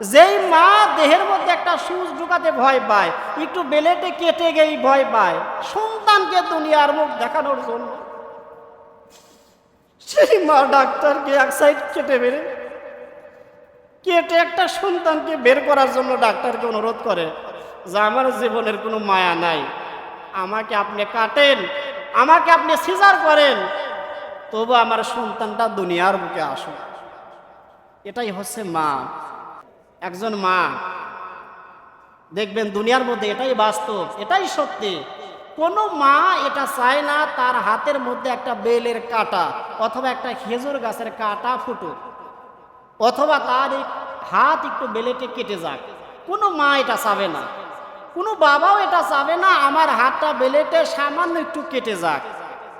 যেই মা দেহের মধ্যে একটা সুচ ঢুকাতে ভয় পায়, একটু বেলেটে কেটে গেই ভয় পায়। সন্তানকে দুনিয়ার মুখ দেখানোর জন্য। সেই মা ডাক্তারকে এক সাইড কেটে বেড়ে কেটে একটা সন্তানকে বের করার জন্য ডাক্তারকে অনুরোধ করে যে, আমার জীবনের কোনো মায়া নাই। আমাকে আপনি কাটেন, আমাকে আপনি সিজার করেন। তবু আমার সন্তানটা দুনিয়ার বুকে আসুন এটাই হচ্ছে মা। একজন মা। দেখবেন দুনিয়ার মধ্যে এটাই বাস্তব, এটাই সত্যি। কোনো মা এটা চায় না তার হাতের মধ্যে একটা বেলের কাটা অথবা একটা খেজুর গাছের কাটা ফুটুক অথবা তার হাত একটু বেলেটে কেটে যাক। কোনো মা এটা চাবে না। কোনো বাবাও এটা চাবে না, আমার হাতটা বেলেটে সামান্য একটু কেটে যাক।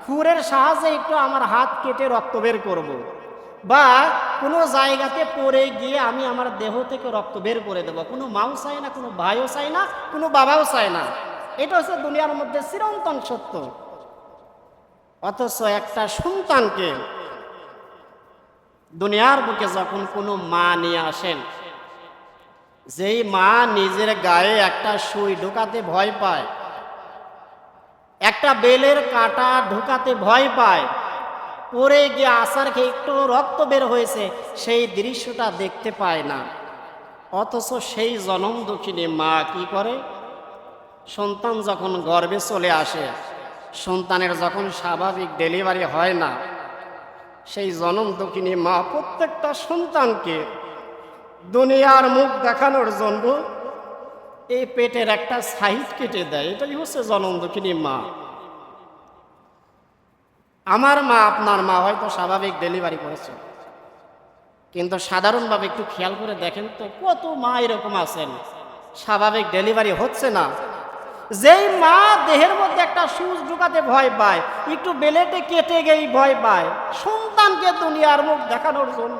খুরের সাহায্যে একটু আমার হাত কেটে রক্ত বের করব। বা কোনো জায়গাতে পড়ে গিয়ে আমি আমার দেহ থেকে রক্ত বের করে দেব। কোনো মাও চায় না, কোনো ভাইও চায় না, কোনো বাবাও চায় না। এটা হচ্ছে দুনিয়ার মধ্যে চিরন্তন সত্য। অথচ একটা সন্তানকে দুনিয়ার বুকে যখন কোনো মা নিয়ে আসেন, যেই মা নিজের গায়ে একটা সুই ঢোকাতে ভয় পায়, একটা বেলের কাটা ঢোকাতে ভয় পায় পরে গিয়ে আসার খেয়ে একটু রক্ত বের হয়েছে, সেই দৃশ্যটা দেখতে পায় না। অথচ সেই জনম দুঃখিনী মা কি করে? সন্তান যখন গর্বে চলে আসে, সন্তানের যখন স্বাভাবিক ডেলিভারি হয় না, সেই জনম দুঃখিনী মা প্রত্যেকটা সন্তানকে দুনিয়ার মুখ দেখানোর জন্য এই পেটের একটা সাইড কেটে দেয়। এটাই হচ্ছে জনম দুঃখিনী মা। আমার মা, আপনার মা হয়তো স্বাভাবিক ডেলিভারি করেছে। কিন্তু সাধারণভাবে একটু খেয়াল করে দেখেন তো, কত মা এরকম আছেন। স্বাভাবিক ডেলিভারি হচ্ছে না। যেই মা দেহের মধ্যে একটা সুচ ঢুকাতে ভয় পায়, একটু বেলেটে কেটে গেই ভয় পায়, সন্তানকে দুনিয়ার মুখ দেখানোর জন্য।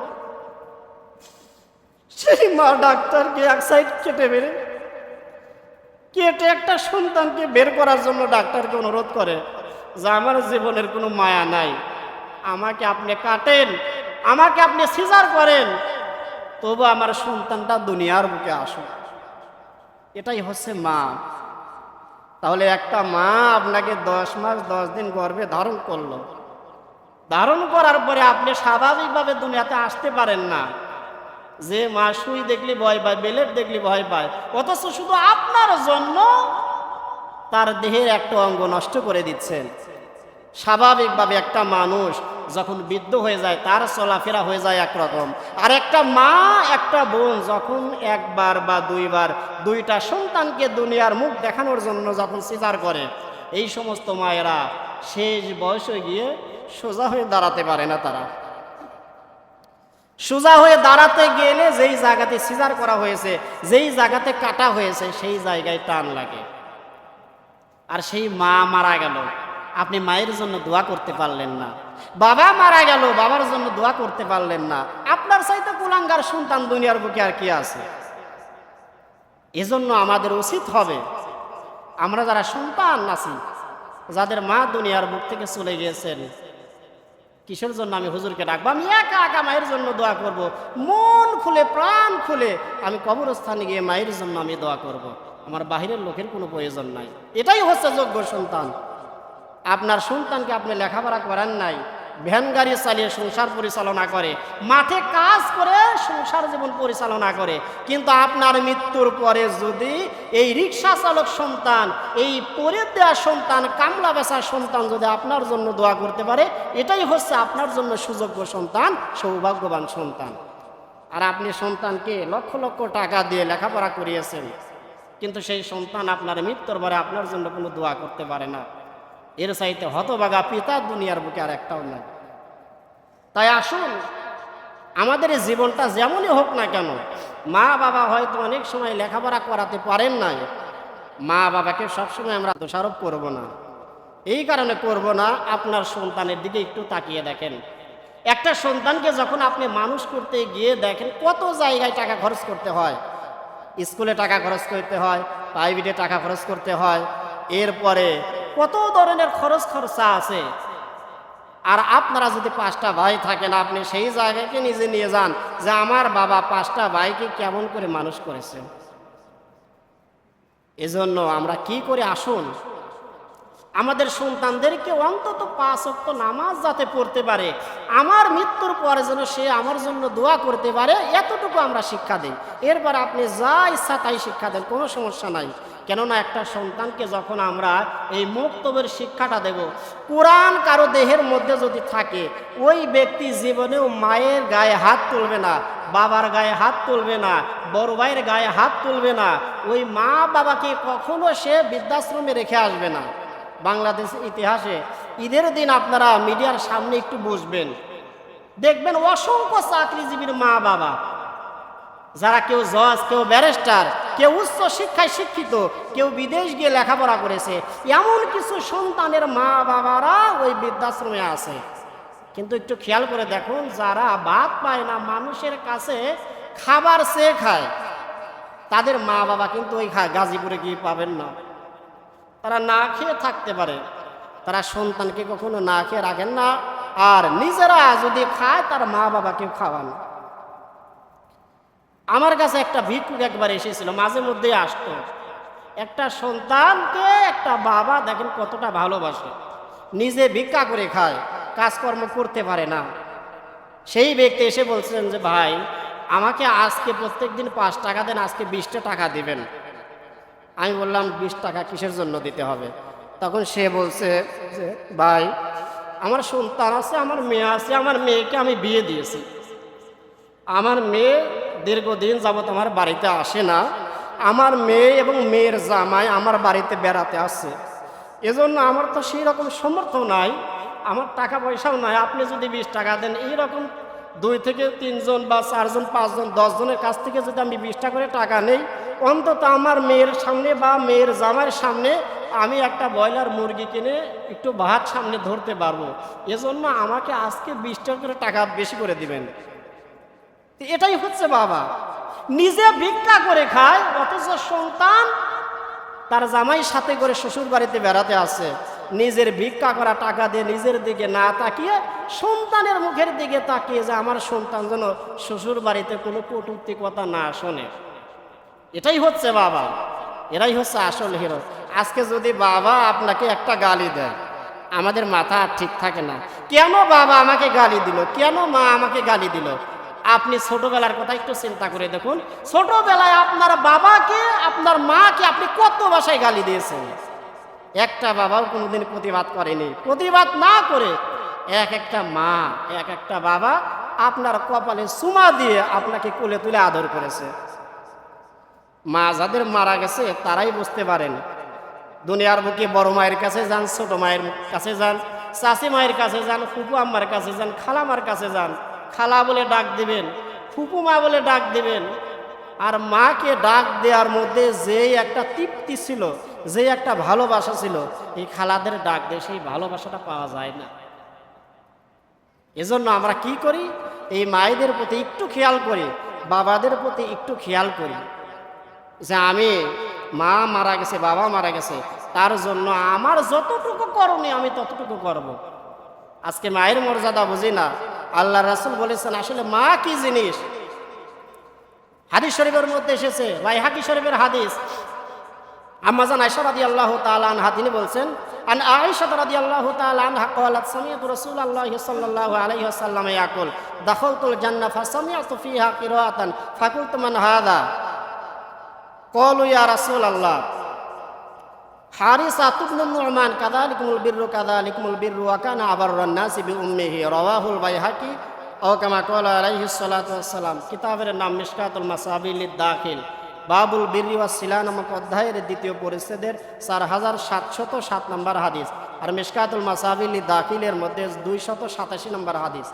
সেই মা ডাক্তারকে এক সাইড কেটে বেড়ে কেটে একটা সন্তানকে বের করার জন্য ডাক্তারকে অনুরোধ করে। যে আমার জীবনের কোনো মায়া নাই। আমাকে আপনি কাটেন, আমাকে আপনি সিজার করেন। তবু আমার সন্তানটা দুনিয়ার বুকে আসুক। এটাই হচ্ছে মা। তাহলে একটা মা আপনাকে দশ মাস, দশ দিন গর্ভে ধারণ করল। ধারণ করার পরে আপনি স্বাভাবিকভাবে দুনিয়াতে আসতে পারেন না। যে মা শুই দেখলে ভয় পায় বেলেট দেখলে ভয় পায়। অথচ শুধু আপনার জন্য তার দেহের একটা অঙ্গ নষ্ট করে দিচ্ছেন। স্বাভাবিকভাবে একটা মানুষ যখন বৃদ্ধ হয়ে যায়, তার চলাফেরা হয়ে যায় একরকম। আর একটা মা, একটা বোন যখন একবার বা দুইবার দুইটা সন্তানকে দুনিয়ার মুখ দেখানোর জন্য যখন স্বীকার করে, এই সমস্ত মায়েরা শেষ বয়সে গিয়ে সোজা হয়ে দাঁড়াতে পারে না তারা। সোজা হয়ে দাঁড়াতে গেলে যেই জায়গাতে সিজার করা হয়েছে, যেই জায়গাতে কাটা হয়েছে, সেই জায়গায় টান লাগে। আর সেই মা মারা গেল। আপনি মায়ের জন্য দোয়া করতে পারলেন না। বাবা মারা গেল, বাবার জন্য দোয়া করতে পারলেন না। আপনার চাইতে কুলাঙ্গার সন্তান দুনিয়ার বুকে আর কি আছে? এজন্য আমাদের উচিত হবে, আমরা যারা সন্তান আছি, যাদের মা দুনিয়ার বুক থেকে চলে গিয়েছেন, কিসের জন্য আমি হুজুরকে ডাকবো? আমি একা একা মায়ের জন্য দোয়া করব। মন খুলে, প্রাণ খুলে আমি কবরস্থানে গিয়ে মায়ের জন্য আমি দোয়া করব। আমার বাহিরের লোকের কোনো প্রয়োজন নাই। এটাই হচ্ছে যোগ্য সন্তান। আপনার সন্তানকে আপনি লেখাপড়া করেন নাই, ভ্যান গাড়ি চালিয়ে সংসার পরিচালনা করে, মাঠে কাজ করে সংসার জীবন পরিচালনা করে, কিন্তু আপনার মৃত্যুর পরে যদি এই রিক্সা চালক সন্তান, এই পরে দেওয়া সন্তান, কামলা বেচার সন্তান যদি আপনার জন্য দোয়া করতে পারে, এটাই হচ্ছে আপনার জন্য সুযোগ্য সন্তান, সৌভাগ্যবান সন্তান। আর আপনি সন্তানকে লক্ষ লক্ষ টাকা দিয়ে লেখাপড়া করিয়েছেন কিন্তু সেই সন্তান আপনার মৃত্যুর পরে আপনার জন্য কোনো দোয়া করতে পারে না। এর চাইতে হতবাগা পিতা দুনিয়ার বুকে আর একটাও নাই। তাই আসুন, আমাদের জীবনটা যেমনই হোক না কেন, মা বাবা হয়তো অনেক সময় লেখাপড়া করাতে পারেন না মা বাবাকে সবসময় আমরা দোষারোপ করব না। এই কারণে করব না, আপনার সন্তানের দিকে একটু তাকিয়ে দেখেন। একটা সন্তানকে যখন আপনি মানুষ করতে গিয়ে দেখেন কত জায়গায় টাকা খরচ করতে হয় স্কুলে টাকা খরচ করতে হয় প্রাইভেটে টাকা খরচ করতে হয়। এরপরে কত ধরনের খরচ খরচা আছে? আর আপনারা যদি পাঁচটা ভাই থাকেন, আপনি সেই জায়গাকে নিজে নিয়ে যান যে আমার বাবা পাঁচটা ভাইকে কেমন করে মানুষ করেছেন এজন্য আমরা কি করে আসুন? আমাদের সন্তানদেরকে অন্তত পাঁচ অক্ট নামাজ যাতে পড়তে পারে, আমার মৃত্যুর পরে যেন সে আমার জন্য দোয়া করতে পারে, এতটুকু আমরা শিক্ষা দিই। এরপর আপনি যা ইচ্ছা তাই শিক্ষা দেন, কোনো সমস্যা নাই। কেননা একটা সন্তানকে যখন আমরা এই মুক্তবের শিক্ষাটা দেব, কোরআন কারও দেহের মধ্যে যদি থাকে, ওই ব্যক্তি জীবনেও মায়ের গায়ে হাত তুলবে না, বাবার গায়ে হাত তুলবে না, বড় ভাইয়ের গায়ে হাত তুলবে না, ওই মা বাবাকে কখনো সে বৃদ্ধাশ্রমে রেখে আসবে না। বাংলাদেশ ইতিহাসে। ঈদের দিন আপনারা মিডিয়ার সামনে একটু বসবেন। দেখবেন অসংখ্য চাকরিজীবীর মা বাবা যারা কেউ জজ, কেউ ব্যারিস্টার, কেউ উচ্চ শিক্ষায় শিক্ষিত, কেউ বিদেশ গিয়ে লেখাপড়া করেছে, এমন কিছু সন্তানের মা বাবারা ওই বৃদ্ধাশ্রমে আছে। কিন্তু একটু খেয়াল করে দেখুন, যারা বাদ পায় না, মানুষের কাছে খাবার চেয়ে খায়, তাদের মা বাবা কিন্তু ওই গাজীপুরে গিয়ে পাবেন না। তারা না খেয়ে থাকতে পারে। তারা সন্তানকে কখনো না খেয়ে রাখেন না। আর নিজেরা যদি খায়, তার মা বাবাকে খাওয়ান। আমার কাছে একটা ভিক্ষুক একবার এসেছিল, মাঝে মধ্যে আসতো। একটা সন্তানকে একটা বাবা দেখেন কতটা ভালোবাসে। নিজে ভিক্ষা করে খায়, কাজকর্ম করতে পারে না। সেই ব্যক্তি এসে বলছিলেন যে, ভাই, আমাকে আজকে প্রত্যেক দিন পাঁচ টাকা দেন, আজকে বিশটা টাকা দিবেন। আমি বললাম, বিশ টাকা কিসের জন্য দিতে হবে? তখন সে বলছে যে, ভাই, আমার সন্তান আছে, আমার মেয়ে আছে, আমার মেয়েকে আমি বিয়ে দিয়েছি। আমার মেয়ে দীর্ঘদিন যাবত আমার বাড়িতে আসে না। আমার মেয়ে এবং মেয়ের জামাই আমার বাড়িতে বেড়াতে আসছে। এজন্য আমার তো সেই রকম সমর্থ নাই, আমার টাকা পয়সাও নাই, আপনি যদি বিশ টাকা দেন, এইরকম দুই থেকে তিনজন বা চারজন, পাঁচজন, দশজনের কাছ থেকে যদি আমি বিশটা করে টাকা নেই, অন্তত আমার মেয়ের সামনে বা মেয়ের জামাইয়ের সামনে আমি একটা ব্রয়লার মুরগি কিনে একটু ভাত সামনে ধরতে পারব। এজন্য আমাকে আজকে বিশটা করে টাকা বেশি করে দিবেন। এটাই হচ্ছে বাবা। নিজে ভিক্ষা করে খায়, অথচ সন্তান তার জামাই সাথে করে শ্বশুর বাড়িতে বেড়াতে আসে। নিজের ভিক্ষা করা টাকা দিয়ে নিজের দিকে না তাকিয়ে সন্তানের মুখের দিকে তাকিয়ে যে আমার সন্তান যেন শ্বশুর বাড়িতে কোনো কটূক্তি কথা না শোনে। এটাই হচ্ছে বাবা। এরাই হচ্ছে আসল হিরো। আজকে যদি বাবা আপনাকে একটা গালি দেয়, আমাদের মাথা আর ঠিক থাকে না। কেন বাবা আমাকে গালি দিল? কেন মা আমাকে গালি দিল? আপনি ছোটবেলার কথা একটু চিন্তা করে দেখুন। ছোটবেলায় আপনার বাবাকে, আপনার মাকে আপনি কত ভাষায় গালি দিয়েছেন? একটা বাবাও কোনোদিন প্রতিবাদ করেনি। প্রতিবাদ না করে এক একটা মা, এক একটা বাবা আপনার কপালে সুমা দিয়ে আপনাকে কোলে তুলে আদর করেছে। মা যাদের মারা গেছে, তারাই বুঝতে পারেন। দুনিয়ার বুকে বড় মায়ের কাছে যান, ছোট মায়ের কাছে যান চাষি মায়ের কাছে যান, ফুপু আম্মার কাছে যান খালামার কাছে যান। খালা বলে ডাক দিবেন, ফুপু মা বলে ডাক দিবেন। আর মাকে ডাক দেওয়ার মধ্যে যেই একটা তৃপ্তি ছিল যেই একটা ভালোবাসা ছিল, এই খালাদের ডাক দিয়ে সেই ভালোবাসাটা পাওয়া যায় না। এজন্য আমরা কি করি? এই মায়েদের প্রতি একটু খেয়াল করি, বাবাদের প্রতি একটু খেয়াল করি। যে আমি মা মারা গেছে, বাবা মারা গেছে, তার জন্য আমার যতটুকু করণীয় আমি ততটুকু করব। আজকে মায়ের মর্যাদা বুঝি না। আল্লাহ রাসুল বলেছেন, আসলে মা কি জিনিস? হাদিস শরীফের মধ্যে এসেছে, ভাই হাকি শরীফের হাদিস। আম্মাজান আয়সা রাদি আল্লাহ তালান হাতিনি বলছেন, আন আয়েশা রাদি আল্লাহ তালান হাকালাত সামিয়াতু রাসূলুল্লাহ সাল্লাল্লাহু আলাইহি ওয়াসাল্লাম ইয়াকুল, দাখালতুল জান্নাহ ফাসামিআতু ফিহা কিরাআতান ফাকুলতু মান হাদা? কলু ইয়া রাসূল আল্লাহ হারিসা তুবনু নুরমান কাযালিকুমুল বিররু কাযালিকুমুল বিররু ওয়া কানা আবাররান নাসি বিউম্মিহি, রাওয়াহুল বাইহাকি, ও কামা ক্বালা আলাইহিস সালাতু ওয়াসসালাম, কিতাবের নাম মিশকাতুল মাসাবিল দাখিল বাবুল বিরি ওয়া সিলা নামক অধ্যায়ের দ্বিতীয় পরিচ্ছেদের চার হাজার সাতশত সাত নম্বর হাদিস আর মিশকাতুল মাসাবিল দাখিলের মধ্যে দুইশত সাতাশি নম্বর হাদিস।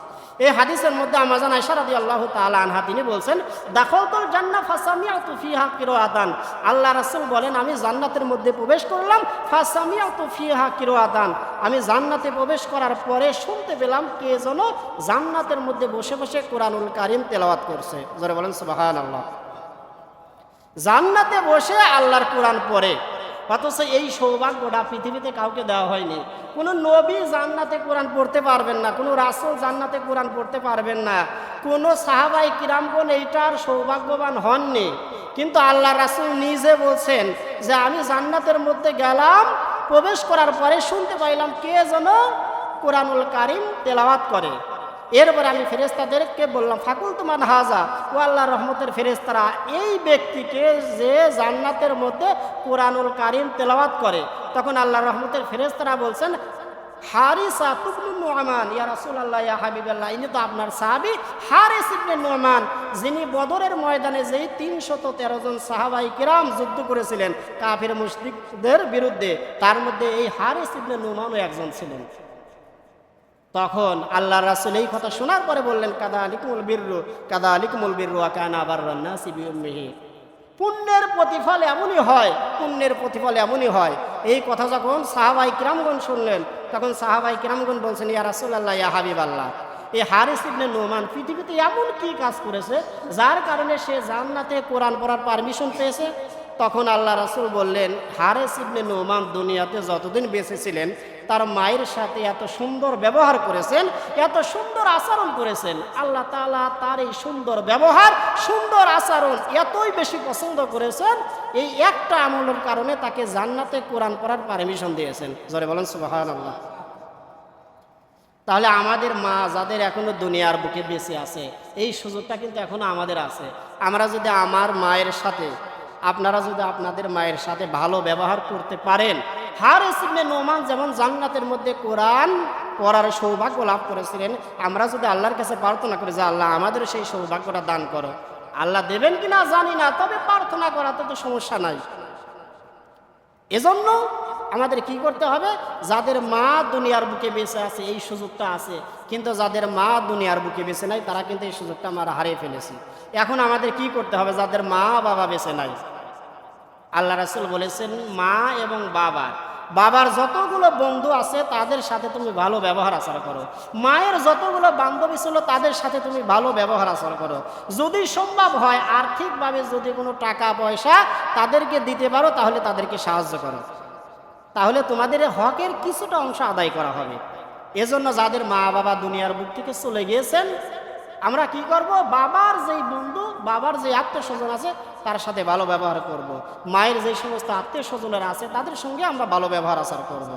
এই হাদিসের মধ্যে আমাজান আয়সা রাদি আল্লাহ তাআলা আনহা, তিনি বলছেন, দাখলতুল জান্নাহ ফাসামিআতু ফিহা কিরাআতান। আল্লাহ রাসূল বলেন, আমি জান্নাতের মধ্যে প্রবেশ করলাম, ফাসামিআতু ফিহা কিরাআতান। আমি জান্নাতে প্রবেশ করার পরে শুনতে পেলাম, কে যেন জান্নাতের মধ্যে বসে বসে কোরআনুল কারিম তেলাওয়াত করছে। জোরে বলেন, সুবহানাল্লাহ। জান্নাতে বসে আল্লাহর কোরআন পড়ে। অথচ এই সৌভাগ্যটা পৃথিবীতে কাউকে দেওয়া হয়নি। কোনো নবী জান্নাতে কোরআন পড়তে পারবেন না, কোনো রাসুল জান্নাতে কোরআন পড়তে পারবেন না। কোনো সাহাবাই কিরামগণ এইটার সৌভাগ্যবান হননি। কিন্তু আল্লাহ রাসুল নিজে বলছেন যে, আমি জান্নাতের মধ্যে গেলাম, প্রবেশ করার পরে শুনতে পাইলাম কে যেন কোরআনুল কারিম তেলাওয়াত করে। এরপরে আমি ফেরেস্তাদেরকে বললাম ফাকুল তুমান হাজা? ও আল্লাহ রহমতের ফেরেস্তারা এই ব্যক্তিকে যে জান্নাতের মধ্যে কোরআনুল কারিম তেলাওয়াত করে। তখন আল্লাহ রহমতের ফেরেস্তারা বলছেন, হারিসা তুবনু নোমান ইয়া রাসূলুল্লাহ, ইয়া হাবিবাল্লাহ, ইনি তো আপনার সাহাবি। হারিস ইবনে নোমান যিনি বদরের ময়দানে যেই তিনশত তেরো জন সাহাবাই কিরাম যুদ্ধ করেছিলেন কাফির মুশরিকদের বিরুদ্ধে, তার মধ্যে এই হারিস ইবনে নোমানও একজন ছিলেন। তখন আল্লাহ রাসুল এই কথা শোনার পরে বললেন কাদা আলিকুমুল বীররু কাদা আলিকুমুল বীররু আকানা আবার রান্না সিবিউমিহি পুণ্যের প্রতিফল এমনই হয়, পুণ্যের প্রতিফল এমনই হয়। এই কথা যখন সাহাবাই কিরামগণ শুনলেন, তখন সাহাবাই কিরামগণ বলছেন, ইয়া রাসুল্লাহ ইয়া হাবিব আল্লাহ এই হারিস ইবনে নোমান পৃথিবীতে এমন কি কাজ করেছে, যার কারণে সে জান্নাতে কোরআন পড়ার পারমিশন পেয়েছে তখন আল্লাহ রাসুল বললেন, হারেস ইবনে নোমান দুনিয়াতে যতদিন বেঁচে ছিলেন, তার মায়ের সাথে এত সুন্দর ব্যবহার করেছেন, এত সুন্দর আচরণ করেছেন, আল্লাহ তাআলা তার এই সুন্দর ব্যবহার, সুন্দর আচরণ এতই বেশি পছন্দ করেছেন, এই একটা আমলের কারণে তাকে জান্নাতে কোরআন পড়ার পারমিশন দিয়েছেন। জরে বলেন সুবাহান আল্লাহ তাহলে আমাদের মা যাদের এখনও দুনিয়ার বুকে বেঁচে আছে, এই সুযোগটা কিন্তু এখনও আমাদের আছে। আমরা যদি আমার মায়ের সাথে আপনারা যদি আপনাদের মায়ের সাথে ভালো ব্যবহার করতে পারেন। হার ইসিবনে নোমান যেমন জান্নাতের মধ্যে কোরআন পড়ার সৌভাগ্য লাভ করেছিলেন, আমরা যদি আল্লাহর কাছে প্রার্থনা করি যে আল্লাহ আমাদের সেই সৌভাগ্যটা দান করো। আল্লাহ দেবেন কি না জানি না, তবে প্রার্থনা করাতে তো সমস্যা নাই। এজন্য আমাদের কি করতে হবে? যাদের মা দুনিয়ার বুকে বেঁচে আছে, এই সুযোগটা আছে। কিন্তু যাদের মা দুনিয়ার বুকে বেঁচে নাই, তারা কিন্তু এই সুযোগটা আমরা হারিয়ে ফেলেছি। এখন আমাদের কি করতে হবে? যাদের মা বাবা বেঁচে নাই। আল্লাহ রাসুল বলেছেন, মা এবং বাবা। বাবার যতগুলো বন্ধু আছে, তাদের সাথে তুমি ভালো ব্যবহার আচার করো। মায়ের যতগুলো বান্ধবী ছিল, তাদের সাথে তুমি ভালো ব্যবহার আচার করো। যদি সম্ভব হয়, আর্থিকভাবে যদি কোনো টাকা পয়সা তাদেরকে দিতে পারো, তাহলে তাদেরকে সাহায্য করো। তাহলে তোমাদের হকের কিছুটা অংশ আদায় করা হবে। এজন্য যাদের মা বাবা দুনিয়ার বুক থেকে চলে গিয়েছেন, আমরা কি করব বাবার যেই বন্ধু, বাবার যে আত্মীয় স্বজন আছে, তার সাথে ভালো ব্যবহার করব। মায়ের যে সমস্ত আত্মীয় স্বজনেরা আছে, তাদের সঙ্গে আমরা ভালো ব্যবহার আচার করব।